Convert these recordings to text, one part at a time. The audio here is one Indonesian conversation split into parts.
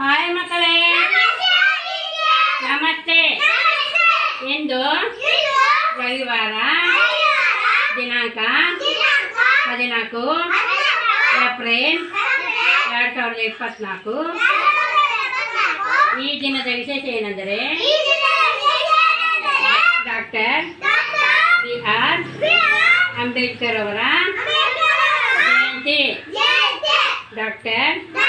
Hai makale. Namaste. Indo. Indo. Rayuara. Dinangka. Dinangka. April. April. April. April. April. April. April. April. April. April. April. April. April. April. April. April. April. April.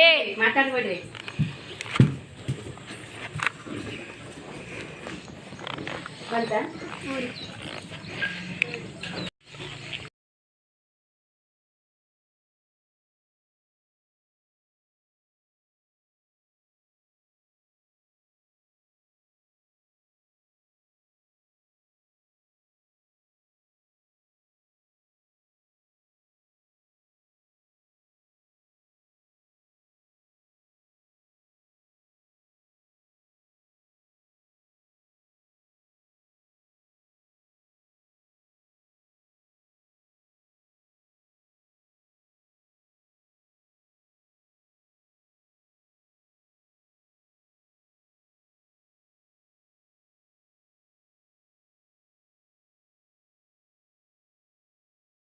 ಏ ಮಾತಾಡ್ಬೇಡ್ರಿ ಬಂತ